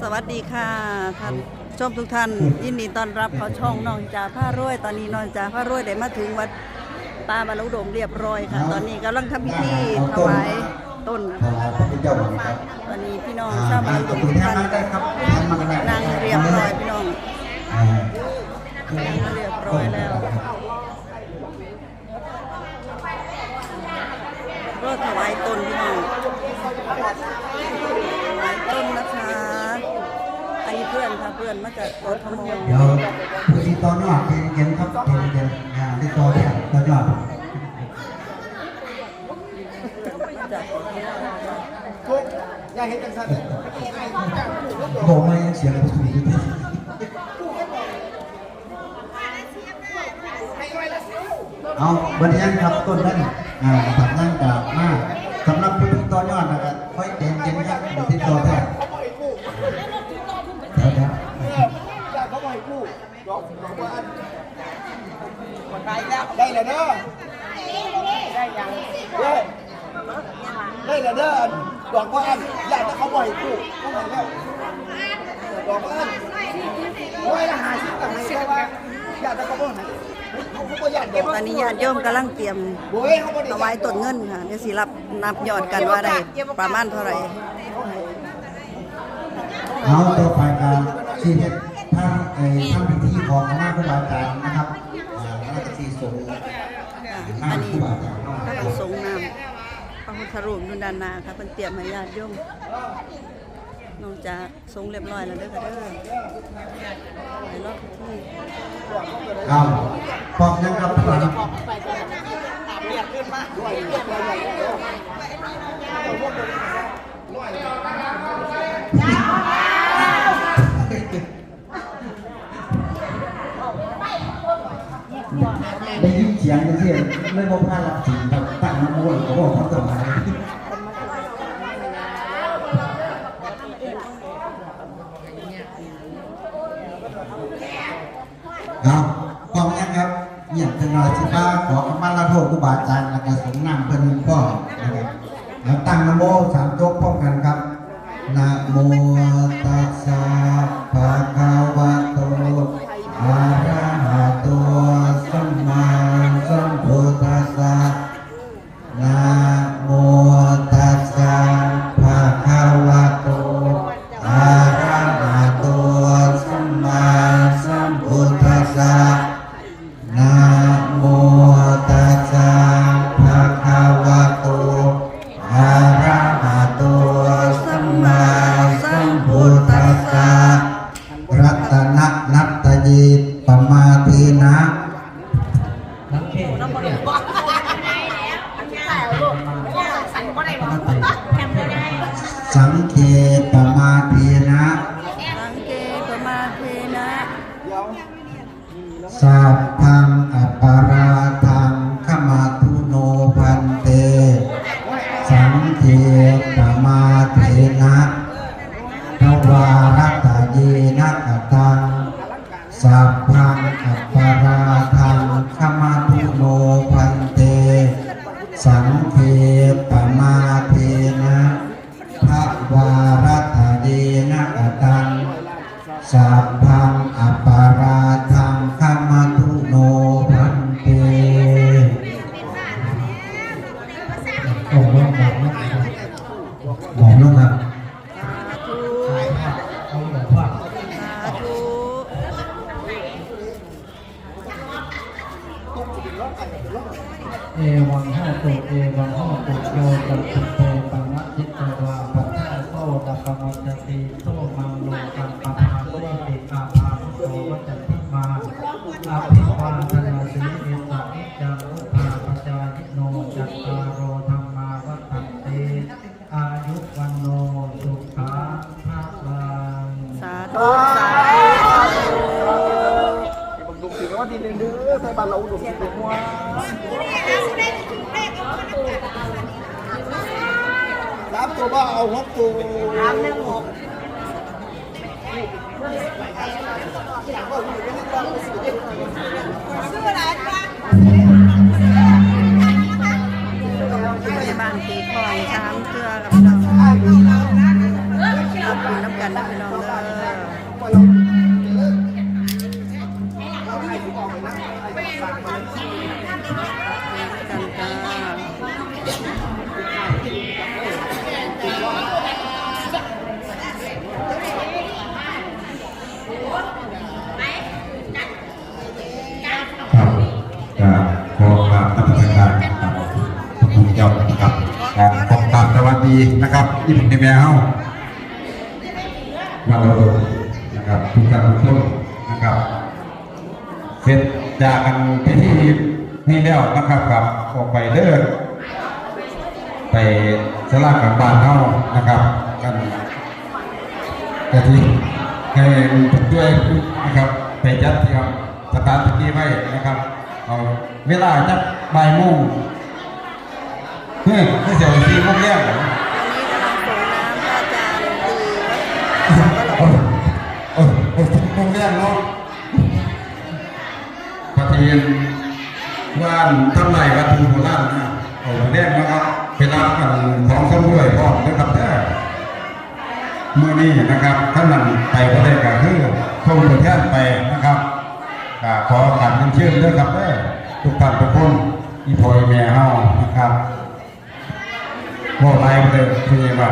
สวัสดีค่ะท่านชมทุกท่านยินดีต้อนรับเข้าช่องน้องจ่าผ้ารวย ตอนนี้น้องจ่าผ้ารวยได้มาถึงวัดป่าบรรลุดมเรียบร้อยค่ะ ตอนนี้กำลังทำพิธีถวายต้นถวายพระพุทธเจ้าครับตอนนี้พี่น้องอ่าชาวบรรลุดมทุกท่าน ย็นเย็นครับเย็นเย็นอ่าที่ต่อเนี่ยต่อยอดจากกทมอย่าเห็นจังสันโบไม่เสียงผู้สูงอายุเอาวันนี้ครับต้นนั่นอ่าตัดนั่นจากมา ได้แล้วเด้อได้ยังได้ได้แล้วเด้อดอกว่าอันอยากจะเขาบ่อยกู้เขาไหนแล้วดอกว่าอันโอ้ยละหาสิบกับไหนได้ว่าอยากจะเขาบ่ไหนเขาเขาบ่อยากเก็บตอนนี้ญาติโยมกำลังเตรียมโอ้ยเขาบ่ได้ถวายต้นเงินค่ะเดี๋ยวสิรับนับยอดกันว่าได้ประมาณเท่าไหร่เอาต่อไปการชีวิตท่านไอ้ทำพิธีของคณะครูบาอาจารย์นะครับ อันนี้พระผู้ทรงนามพระพุทธรูปอยู่ด้านหน้าค่ะเป็นเตรียมให้ญาติโยมนอกจากทรงเรียบร้อยแล้วเด้อค่ะเด้อไปรอบพิธีเอาปอกยังครับท่าน ได้ยินเสียงเสียงเลยบอกพารับสินแบบตั้งน้ำมันก็บอกเขาสบายครับกองนี้ครับเงียบจังเลยสิบ้าขอขมาลาโทษครูบาอาจารย์และก็สงฆ์นำเพิ่นพ่อนะครับแล้วตั้งนะโมสามจบพร้อมกันครับนะโมตัสสะภะคะวะโตอะระหะโต อ นะก เอวังห้าตุเอวังห้าตุโยตัสเตปัมะจิตตวาปัตตาโตตัปปมัจจติโตมังโลกัมปะ เด้อใส่บ้านเราอุดมสมบูรณ์ว่ารับตัวบ้าเอาหกตัวรับห นึ่งหกพยาบครับพี่น้องรับบุญน้ำกันกันนะพี่น้องเจ้าครับขอบคุณเจ้านะครับขอขอกราบสวัสดีนะครับที่มในแมวมาเรานะครับทุกท่านทุกคนนะครับเสร็ จจากกันพิธีนี้แล้วนะครับกับออกไปเด้อไปสลากกับบ้านเฮานะครับกันกะทิให้ด้วยนะครับไปจัดเตรียมสถานที่ไว้นะครับเอาเวลาจักบ่ายโมงเฮ้ยไม่เสียวสี่โมงแรกเหรอวันนี้กำลังส่งน้ำพระอาจารย์ตีวัดโอ้โอ้โอ้สี่โมงแรกเนาะ ปฏิญว่านทำลายวัตถุโบราณนะเอาแรกนะครับเวลากันของสมุนพร้อนะครับเด้อเมื่อนี้นะครับท่านนั้นไปก็ได้ก็คือส่งตัวแทนไปนะครับขอการเชิญเด้อครับเด้ทุกท่านทุกคนอีพ่ออีแม่เฮานะครับบ่ไล่เลยคือว่า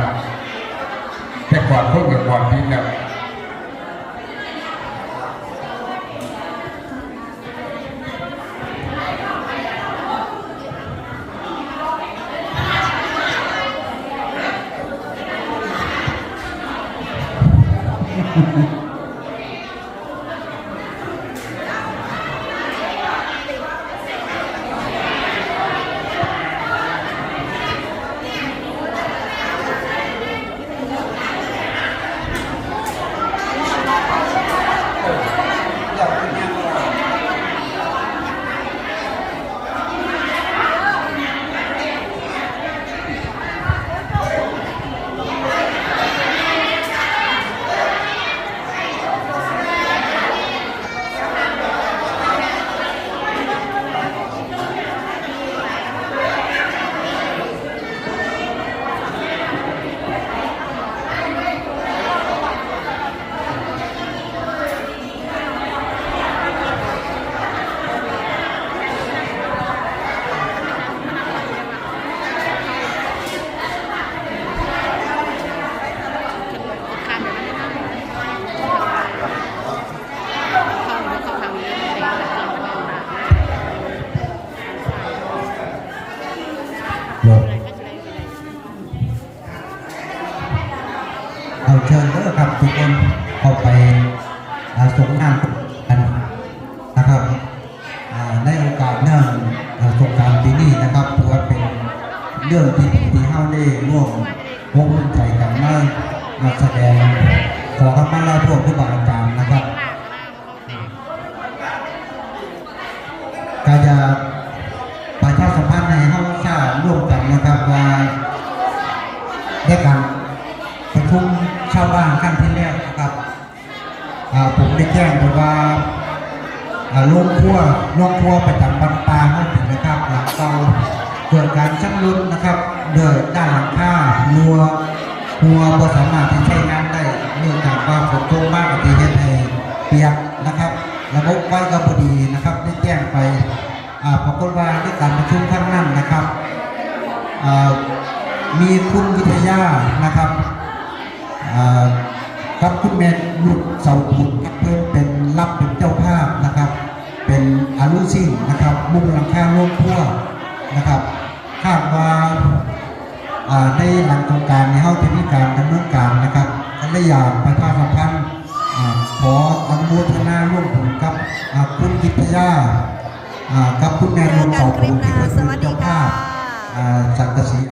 แต่ก่อนพวกเกับก่อนพี่แล้ว เอาเชิญเด้อครับทุกคนเข้าไปาสงน้ำกันนะครับในโอกาสเนื่องสงการปีนี้นะครับถือว่าเป็นเรื่องที่ที่เฮาได้ร่วมวงใจกันมามาแสดงขอขมาลาพวกผู้บาอาจารย์นะครับก็จะ ได้แจ้งไปว่าอ่าโรงครัวโรงครัวประจำบันปลาห้องถึงนะครับหลังเตาเกิดการชักรุนนะครับเดินด้านหลังคานัวหัวบสามารถที่ใช้งานได้เนื่องจากว่าฝนตกมากกับตีเฮ็ดให้เปียกนะครับ ระบบไฟก็พอดีนะครับได้แจ้งไปอ่าปรากฏว่าในการประชุมครั้งนั้นนะครับมีคุณวิทยานะครับ อ่ากับคุณแม่นุชเสาบุตรเพื่อนเป็นรับเป็นเจ้าภาพนะครับ เป็นอนุชิ่งนะครับมุ่งหลังคาโลกทั่วนะครับคาดว่าในหลังโครงการในเฮาจะมีการดำเนินการนะครับก็เลยอยากประชาสัมพันธ์ขออนุโมทนาร่วมบุญกับคุณกิตยากับคุณแม่นุชเสาบุตรที่เป็นเจ้าภาพอ่าสังกะสี